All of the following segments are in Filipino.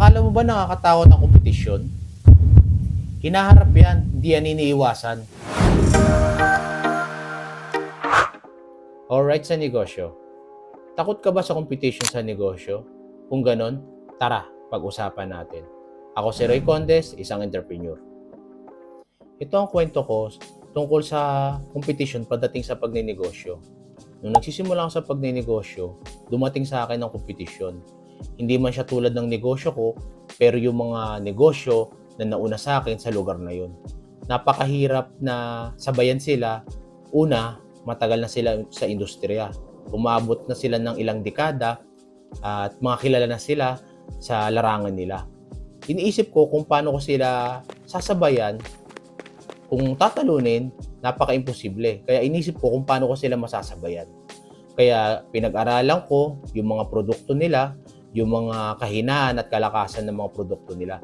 Akala mo ba nakakatakot ang kompetisyon? Hinaharap yan, hindi yan iniiwasan. Alright sa negosyo. Takot ka ba sa competition sa negosyo? Kung ganon, tara, pag-usapan natin. Ako si Roy Condes, isang entrepreneur. Ito ang kwento ko tungkol sa competition pagdating sa pagninegosyo. Nung nagsisimula ako sa pagninegosyo, dumating sa akin ang competition. Hindi man siya tulad ng negosyo ko, pero yung mga negosyo na nauna sa akin sa lugar na yun. Napakahirap na sabayan sila. Una, matagal na sila sa industriya. Umabot na sila ng ilang dekada at mga kilala na sila sa larangan nila. Iniisip ko kung paano ko sila sasabayan kung tatalunin, napaka-imposible. Kaya inisip ko kung paano ko sila masasabayan. Kaya pinag-aralan ko yung mga produkto nila, yung mga kahinaan at kalakasan ng mga produkto nila.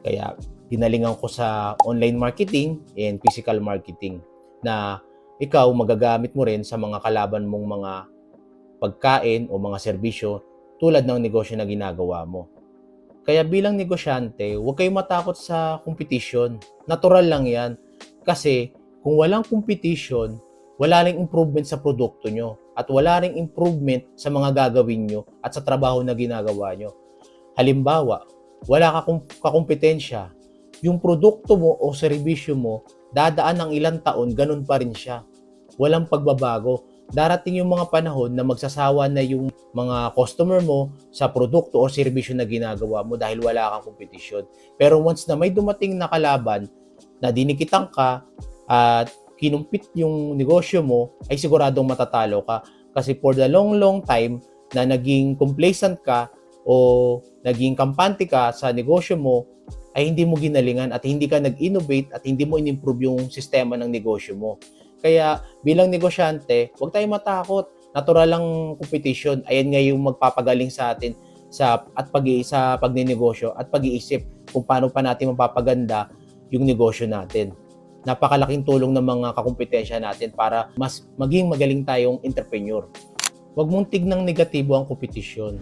Kaya ginalingan ko sa online marketing and physical marketing na ikaw magagamit mo rin sa mga kalaban mong mga pagkain o mga serbisyo tulad ng negosyo na ginagawa mo. Kaya bilang negosyante, huwag kayong matakot sa competition. Natural lang yan. Kasi kung walang competition, wala ring improvement sa produkto nyo at wala ring improvement sa mga gagawin nyo at sa trabaho na ginagawa nyo. Halimbawa, wala ka kum- kakumpetensya, yung produkto mo o serbisyo mo, dadaan ng ilang taon, ganun pa rin siya. Walang pagbabago. Darating yung mga panahon na magsasawa na yung mga customer mo sa produkto o serbisyo na ginagawa mo dahil wala kang kompetisyon. Pero once na may dumating na kalaban na dinikitan ka at kinumpit yung negosyo mo, ay siguradong matatalo ka. Kasi for the long, long time na naging complacent ka o naging kampante ka sa negosyo mo, ay hindi mo ginalingan at hindi ka nag-innovate at hindi mo in-improve yung sistema ng negosyo mo. Kaya bilang negosyante, huwag tayong matakot. Natural lang competition. Ayan nga yung magpapagaling sa atin sa at pag sa pagninegosyo at pag-iisip kung paano pa natin mapapaganda yung negosyo natin. Napakalaking tulong ng mga kakumpetensya natin para mas maging magaling tayong entrepreneur. Huwag mong tignang negatibo ang kompetisyon.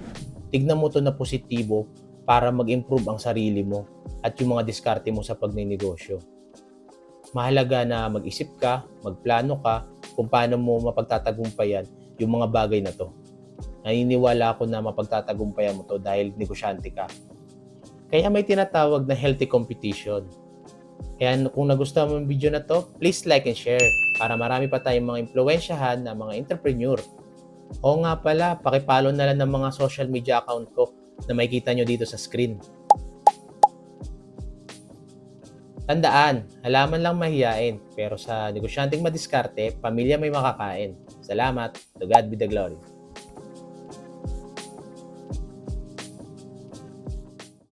Tignan mo to na positibo para mag-improve ang sarili mo at yung mga diskarte mo sa pagninegosyo. Mahalaga na mag-isip ka, magplano ka kung paano mo mapagtatagumpayan yung mga bagay na to. Naniniwala ako na mapagtatagumpayan mo to dahil negosyante ka. Kaya may tinatawag na healthy competition. Kaya kung nagustuhan mo yung video na to, please like and share para marami pa tayong mga impluensyahan na mga entrepreneur. O nga pala, pakipalo na lang ng mga social media account ko na makikita nyo dito sa screen. Tandaan, halaman lang mahiyain, pero sa negosyanteng madiskarte, pamilya may makakain. Salamat. To God be the glory.